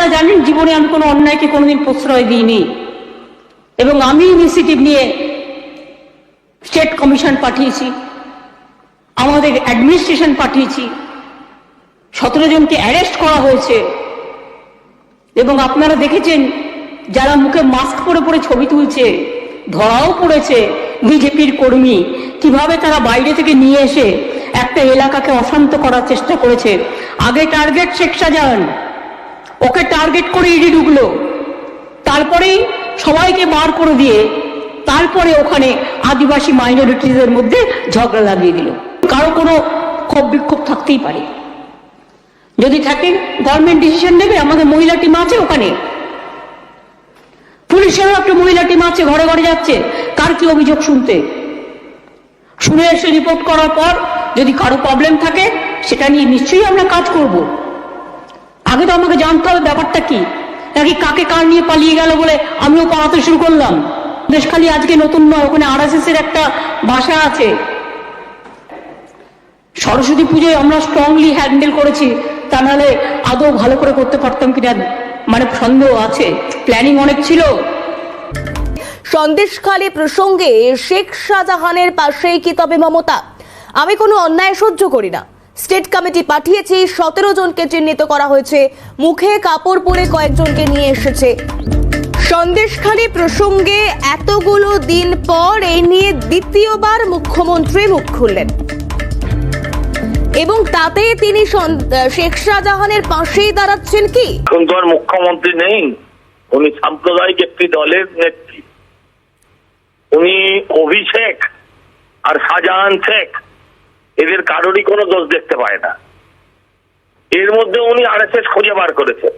আপনারা জানেন জীবনে আমি কোনো অন্যায়কে কোনোদিন প্রশ্রয় দিইনি। এবং আমি ইনিশিয়েটিভ নিয়ে স্টেট কমিশন পাঠিয়েছি, আমাদের অ্যাডমিনিস্ট্রেশন পাঠিয়েছি, সতেরো জনকে অ্যারেস্ট করা হয়েছে। এবং আপনারা দেখেছেন, যারা মুখে মাস্ক পরে পরে ছবি তুলছে, ধরাও পড়েছে বিজেপির কর্মী, কীভাবে তারা বাইরে থেকে নিয়ে এসে একটা এলাকাকে অশান্ত করার চেষ্টা করেছে। আগে টার্গেট শেখ শাহজাহান ওকে টার্গেট করে ইডি ঢুকলো। তারপরেই সবাইকে বার করে দিয়ে তারপরে ওখানে আদিবাসী মাইনরিটিদের মধ্যে ঝগড়া লাগিয়ে দিল। কারও কোনো ক্ষোভ বিক্ষোভ থাকতেই পারে। যদি থাকে গভর্নমেন্ট ডিসিশন নেবে, আমাদের মহিলা টিম আছে ওখানে। পুলিশেরও একটা মহিলা টিম আছে, ঘরে ঘরে যাচ্ছে। কার কি অভিযোগ শুনতে? শুনে এসে রিপোর্ট করার পর যদি কারও প্রবলেম থাকে, সেটা নিয়ে নিশ্চয়ই আমরা কাজ করব। আগে তো আমাকে জানতে হবে ব্যাপারটা কি? নাকি কাকে কার নিয়ে পালিয়ে গেল বলে আমিও পালাতে শুরু করলাম? দেশখালি আজকে নতুন নয়, ওখানে আরএসএস এর একটা ভাষা আছে। সরস্বতী পুজোয় আমরা স্ট্রংলি হ্যান্ডেল করেছি। তা নাহলে আদৌ ভালো করে করতে পারতাম কিনা মানে সন্দেহ আছে। প্ল্যানিং অনেক ছিল। সন্দেশখালী প্রসঙ্গে শেখ শাহজাহানের পাশেই কি তবে মমতা? আমি কোনো অন্যায় সহ্য করি না। স্টেট কমিটি পাঠিয়েছি, সতেরো জনকে চিহ্নিত করা হয়েছে। মুখে কাপড় পরে কয়েকজনকে নিয়ে এসেছে। সন্দেশখালী প্রসঙ্গে এতগুলো দিন পর এই নিয়ে দ্বিতীয়বার মুখ্যমন্ত্রী মুখ খুললেন। এবং তাতে তিনি শেখ শাহজাহানের পাশেই দাঁড়াচ্ছেন কি? এখন তো আর মুখ্যমন্ত্রী নেই। উনি সাম্প্রদায়িক একটি দলের নেত্রী। উনি অভিষেক আর শাহজাহান শেখ। এদের কারোরই কোনো দোষ দেখতে পায় না। এর মধ্যে উনি আরএসএস খুঁজে বার করেছেন।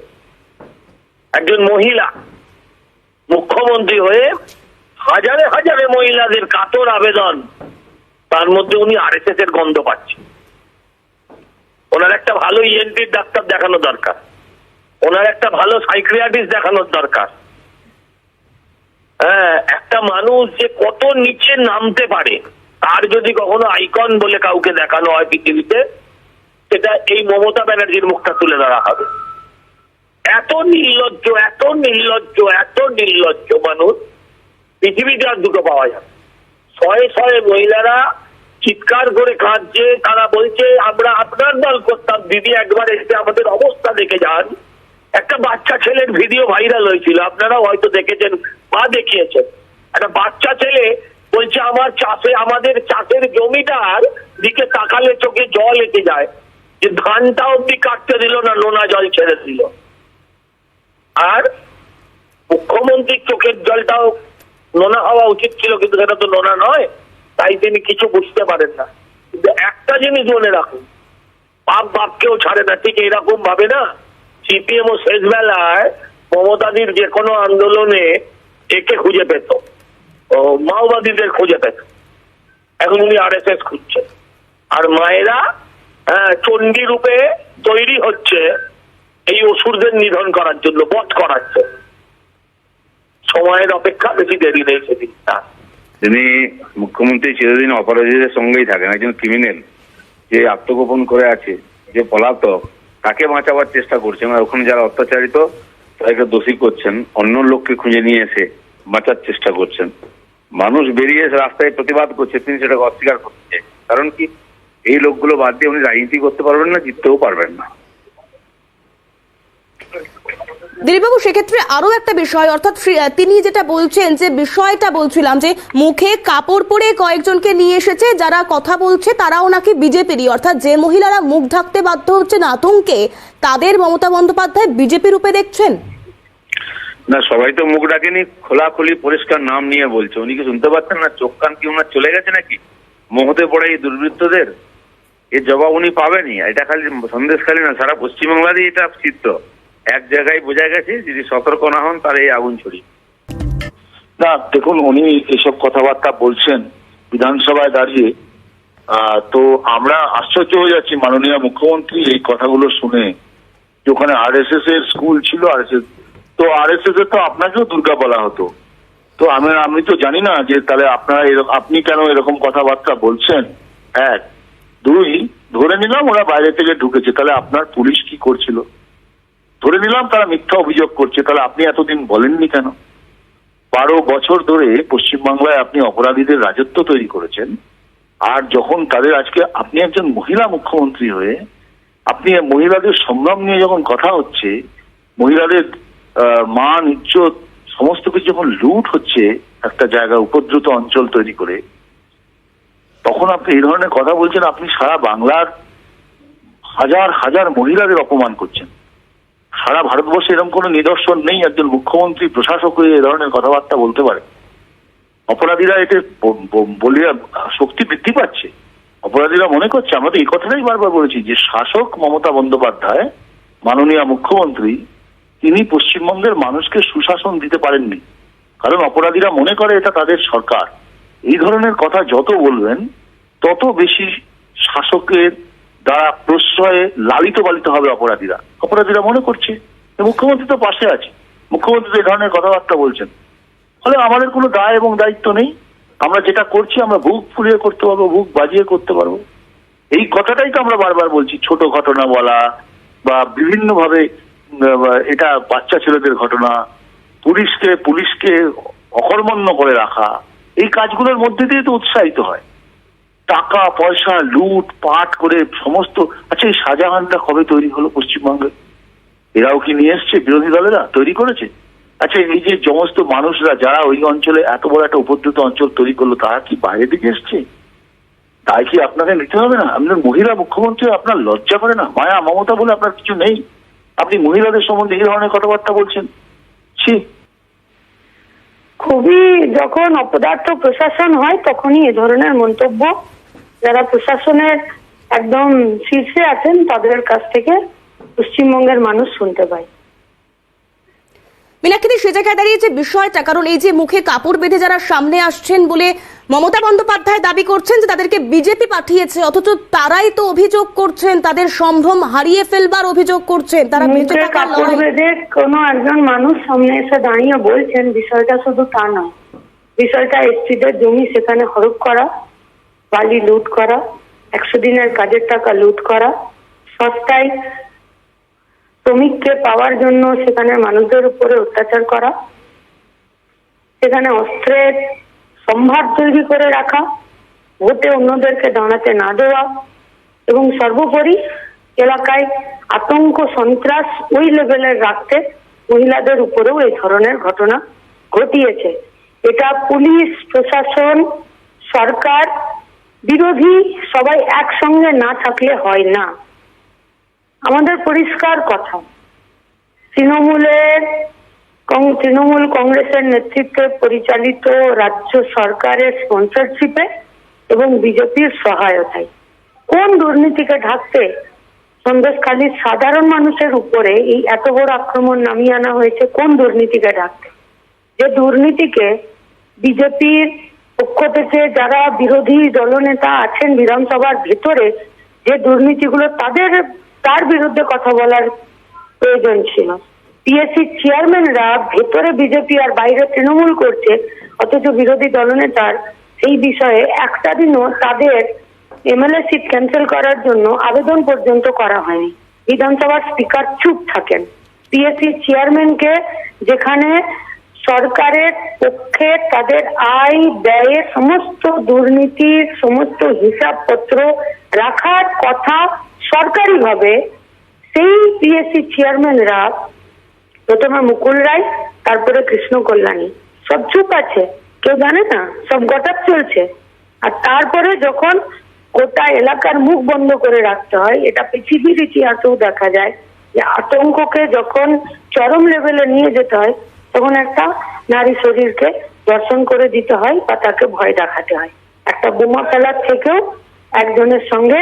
একজন মহিলা, মুখ্যমন্ত্রী হয়ে হাজারে হাজারে মহিলাদের কাতর আবেদন, তার মধ্যে উনি আরএসএস এর গন্ধ পাচ্ছেন। ওনার একটা ভালো ইএনটির ডাক্তার দেখানো দরকার। ওনার একটা ভালো সাইক্রিয়াটিস্ট দেখানোর দরকার। হ্যাঁ একটা মানুষ যে কত নিচে নামতে পারে তার যদি কখনো আইকন বলে কাউকে দেখানো হয় পৃথিবীতে, সেটা এই মমতা ব্যানার্জির মুখটা তুলে ধরা হবে। এত নির্লজ্জ এত নির্লজ্জ এত নির্লজ্জ মানুষ পৃথিবীতে আর দুটো পাওয়া যাবে শয়ে শয়ে মহিলারা চিৎকার করে কাঁদছে, তারা বলছে, আমরা আপনার দল করতাম, দিদি একবার এসে আমাদের অবস্থা দেখে যান। একটা বাচ্চা ছেলের ভিডিও ভাইরাল হয়েছিল আপনারা হয়তো দেখেছেন বা দেখিয়েছেন। একটা বাচ্চা ছেলে বলছে, আমার চাষে, আমাদের চাষের জমিটার দিকে তাকালে চোখে জল এসে যায়। যে ধানটা অব্দি কাটতে দিল না, নোনা জল ছেড়ে দিল। আর মুখ্যমন্ত্রীর চোখের জলটাও নোনা হওয়া উচিত ছিল, কিন্তু সেটা তো নোনা নয়, তাই তিনি কিছু বুঝতে পারেন না। কিন্তু একটা জিনিস মনে রাখুন বাপ বাপকেও ছাড়ে না, ঠিক এরকম ভাবে না? সিপিএম ও শেষ বেলায় মমতাদির যে কোনো আন্দোলনে একে খুঁজে পেত। মাওবাদীদের খুঁজে পেত। এখন উনি আর এস এস খুঁজছেন আর মায়েরা হ্যাঁ, চণ্ডী রূপে তৈরি হচ্ছে এই অসুরদের নিধন করার জন্য বধ করার জন্য। সময়ের অপেক্ষা বেশি দেরি নেই সেদিন। তিনি মুখ্যমন্ত্রী চিরদিন অপরাধীদের সঙ্গেই থাকেন একজন ক্রিমিনাল যে আত্মগোপন করে আছে যে পলাতক তাকে বাঁচাবার চেষ্টা করছেন। আর ওখানে যারা অত্যাচারিত তাদেরকে দোষী করছেন অন্য লোককে খুঁজে নিয়ে এসে বাঁচার চেষ্টা করছেন। মানুষ বেরিয়ে রাস্তায় প্রতিবাদ করছে, তিনি সেটাকে অস্বীকার করছে। কারণ কি? এই লোকগুলো বাদ দিয়ে উনি রাজনীতি করতে পারবেন না, জিততেও পারবেন না। দিলীপবাবু, সেক্ষেত্রে আরও একটা বিষয়, অর্থাৎ তিনি যেটা বলছেন যে, বিষয়টা বলছিলাম যে, মুখে কাপড় পরে কয়েকজনকে নিয়ে এসেছে, যারা কথা বলছে তারাও নাকি বিজেপিরই। অর্থাৎ যে মহিলারা মুখ ঢাকতে বাধ্য হচ্ছেন আতঙ্কে, তাদের মমতা বন্দ্যোপাধ্যায় বিজেপি রূপে দেখছেন? না, সবাই তো মুখ ডাকেনি, খোলাখুলি পরিষ্কার নাম নিয়ে বলছে। উনি কি শুনতে পাচ্ছেন না? চোখ কান কি ওনার চলে গেছে নাকি? মোহতে পড়ে এই দুর্বৃত্তদের? এর জবাব উনি পাবেনই। এটা খালি সন্দেশখালী না, সারা পশ্চিমবাংলারই এটা চিত্র। এক জায়গায় বোঝা গেছে, যদি সতর্ক না হন তার এই আগুন ছড়িয়ে না, দেখুন, উনি এসব কথাবার্তা বলছেন বিধানসভায় দাঁড়িয়ে। তো আমরা আশ্চর্য হয়ে যাচ্ছি, মাননীয় মুখ্যমন্ত্রী এই কথাগুলো শুনে। যে ওখানে আরএসএস এর স্কুল ছিল আরএসএস তো আরএসএস এর তো আপনাকেও দুর্গা বলা হতো। তো আমি আমি তো জানি না যে তাহলে আপনারা আপনি কেন এরকম কথাবার্তা বলছেন? এক। দুই, ধরে নিলাম ওরা বাইরে থেকে ঢুকেছে, তাহলে আপনার পুলিশ কি করছিল? ধরে নিলাম তারা মিথ্যা অভিযোগ করছে, তাহলে আপনি এতদিন বলেননি কেন? বারো বছর ধরে পশ্চিমবাংলায় আপনি অপরাধীদের রাজত্ব তৈরি করেছেন, আর যখন তাদের আজকে আপনি একজন মহিলা মুখ্যমন্ত্রী হয়ে, আপনি মহিলাদের সংগ্রাম নিয়ে যখন কথা হচ্ছে, মহিলাদের মান ইজ্জত সমস্ত কিছু যখন লুট হচ্ছে একটা জায়গা উপদ্রুত অঞ্চল তৈরি করে, তখন আপনি এই ধরনের কথা বলছেন, আপনি সারা বাংলার হাজার হাজার মহিলাদের অপমান করছেন। সারা ভারতবর্ষে এরকম কোনো নিদর্শন নেই, একজন মুখ্যমন্ত্রী, প্রশাসক হয়ে এ ধরনের কথাবার্তা বলতে পারে। অপরাধীরা এতে বলিয়া শক্তি বৃদ্ধি পাচ্ছে। অপরাধীরা মনে করছে, আমরা তো এই কথাটাই বারবার বলেছি যে শাসক মমতা বন্দ্যোপাধ্যায়, মাননীয় মুখ্যমন্ত্রী তিনি পশ্চিমবঙ্গের মানুষকে সুশাসন দিতে পারেননি। কারণ অপরাধীরা মনে করে এটা তাদের সরকার। এই ধরনের কথা যত বলবেন, তত বেশি শাসকের দ্বারা প্রশ্রয়ে লালিত পালিত হবে অপরাধীরা। অপরাধীরা মনে করছে মুখ্যমন্ত্রী তো পাশে আছে। মুখ্যমন্ত্রী তো এই ধরনের কথাবার্তা বলছেন। ফলে আমাদের কোনো দায় এবং দায়িত্ব নেই। আমরা যেটা করছি, আমরা বুক ফুলিয়ে করতে পারব, বুক বাজিয়ে করতে পারব। এই কথাটাই তো আমরা বারবার বলছি, ছোট ঘটনা বলা বা বিভিন্ন ভাবে এটা বাচ্চা ছেলেদের ঘটনা, পুলিশকে পুলিশকে অকর্মণ্য করে রাখা, এই কাজগুলোর মধ্যে দিয়ে তো উৎসাহিত হয়। টাকা, পয়সা, লুট, পাট করে সমস্ত আচ্ছা এই শাহজাহানটা কবে তৈরি হলো পশ্চিমবঙ্গে? এরাও কি নিয়ে এসছে? বিরোধী দলেরা তৈরি করেছে? আচ্ছা এই যে সমস্ত মানুষরা, যারা ওই অঞ্চলে এত বড় একটা উপদ্রুত অঞ্চল তৈরি করল, তারা কি বাইরে থেকে এসছে? তাই কি আপনাকে নিতে হবে না? আপনার মহিলা মুখ্যমন্ত্রী আপনার লজ্জা করে না? মায়া, মমতা বলে আপনার কিছু নেই? আপনি মহিলাদের সম্বন্ধে এই ধরনের কথাবার্তা বলছেন? ছি। খুবই যখন অপদার্থ প্রশাসন হয় তখনই এ ধরনের মন্তব্য। যারা প্রশাসনের একদম শীর্ষে আছেন তাদের কাছ থেকে পশ্চিমবঙ্গের মানুষ শুনতে পায়। মিনাক্ষী সে জায়গায় দাঁড়িয়ে যে বিষয়টা কারণ এই যে মুখে কাপড় বেঁধে যারা সামনে আসছেন বলে মমতা বন্দ্যোপাধ্যায় দাবি করছেন যে তাদেরকে বিজেপি পাঠিয়েছে অথচ তারাই তো অভিযোগ করছেন তাদের সম্ভ্রম হারিয়ে ফেলবার অভিযোগ করছেন। তারা বেঁচে থাকার লড়াই কোনো একজন মানুষ সামনে এসে দাঁড়িয়ে বলছেন বিষয়টা শুধু তা নয় বিষয়টা এসটিদের জমি সেখানে হরপ করা বালি লুট করা একশো দিনের কাজের টাকা লুট করা সস্তায় শ্রমিককে পাওয়ার জন্য সেখানে মানুষদের উপরে অত্যাচার করা সেখানে অস্ত্রের সম্ভার তৈরি করে রাখা, ভোটে অন্যদেরকে দাঁড়াতে না দেওয়া এবং সর্বোপরি এলাকায় আতঙ্ক, সন্ত্রাস ওই লেভেলের রাখতে মহিলাদের উপরেও এই ধরনের ঘটনা ঘটিয়েছে। এটা পুলিশ, প্রশাসন, সরকার, বিরোধী সবাই একসঙ্গে না থাকলে হয় না। আমাদের পরিষ্কার কথা, তৃণমূলের তৃণমূল কংগ্রেসের নেতৃত্বে পরিচালিত রাজ্য সরকারের স্পন্সরশিপে এবং বিজেপির সহায়তায়। কোন দুর্নীতিকে ঢাকতে সন্দেশখালীর সাধারণ মানুষের উপরে এই এত বড় আক্রমণ নামিয়ে আনা হয়েছে, কোন দুর্নীতিকে ঢাকতে? যে দুর্নীতিকে বিজেপির পক্ষ থেকে যারা বিরোধী দলনেতা আছেন বিধানসভার ভেতরে, যে দুর্নীতিগুলো তাদের, তার বিরুদ্ধে কথা বলার প্রয়োজন ছিল। পিএসসি চেয়ারম্যানরা ভেতরে বিজেপি আর বাইরে তৃণমূল করছে, অথচ বিরোধী দলনেতার সেই বিষয়ে একটা দিনও তাদের এমএলএ সিট ক্যান্সেল করার জন্য আবেদন পর্যন্ত করা হয়নি। বিধানসভার স্পিকার চুপ থাকেন। পিএসসি চেয়ারম্যানকে যেখানে সরকারের পক্ষে তাদের আয় ব্যয়ের সমস্ত দুর্নীতির সমস্ত হিসাবপত্র রাখার কথা সরকারিভাবে সেই পিএসসি চেয়ারম্যানরা প্রথমে মুকুল রায়, তারপরে কৃষ্ণ কল্যাণী। সব চুপ আছে। কেউ জানে না, সব গটাপ চলছে। আর তারপরে যখন গোটা এলাকার মুখ বন্ধ করে রাখতে হয়, এটা পৃথিবীর ইতিহাসেও দেখা যায় যে আতঙ্ককে যখন চরম লেভেলে নিয়ে যেতে হয়, তখন একটা নারী শরীরকে দর্শন করে দিতে হয় বা তাকে ভয় দেখাতে হয়। একটা বোমা ফেলার থেকেও একজনের সঙ্গে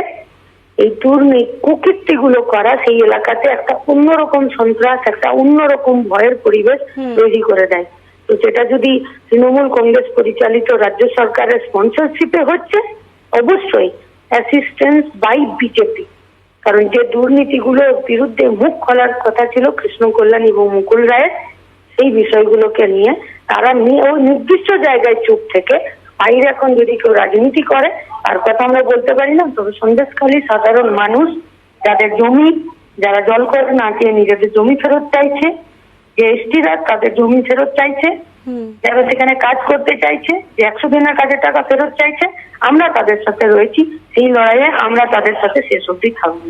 এই দুর্নীতি কুকীর্তিগুলো করা সেই এলাকাতে একটা অন্যরকম সন্ত্রাস একটা অন্যরকম ভয়ের পরিবেশ তৈরি করে দেয়। তো যেটা যদি তৃণমূল কংগ্রেস পরিচালিত রাজ্য সরকারের স্পন্সরশিপে হচ্ছে অবশ্যই অ্যাসিস্ট্যান্স বাই বিজেপি কারণ যে দুর্নীতিগুলোর বিরুদ্ধে মুখ খোলার কথা ছিল কৃষ্ণ কল্যাণ এবং মুকুল রায়ের সেই বিষয়গুলোকে নিয়ে তারা নিয়ে ওই নির্দিষ্ট জায়গায় চুপ থেকে বাইরে এখন যদি কেউ রাজনীতি করে তার কথা আমরা বলতে পারি না। তবে সন্দেশখালী সাধারণ মানুষ যাদের জমি যারা জল করে না খেয়ে নিজেদের জমি ফেরত চাইছে যে এসটিরা তাদের জমি ফেরত চাইছে যারা সেখানে কাজ করতে চাইছে যে একশো দিনের কাজের টাকা ফেরত চাইছে আমরা তাদের সাথে রয়েছি। সেই লড়াইয়ে আমরা তাদের সাথে শেষ অব্দি থাকব।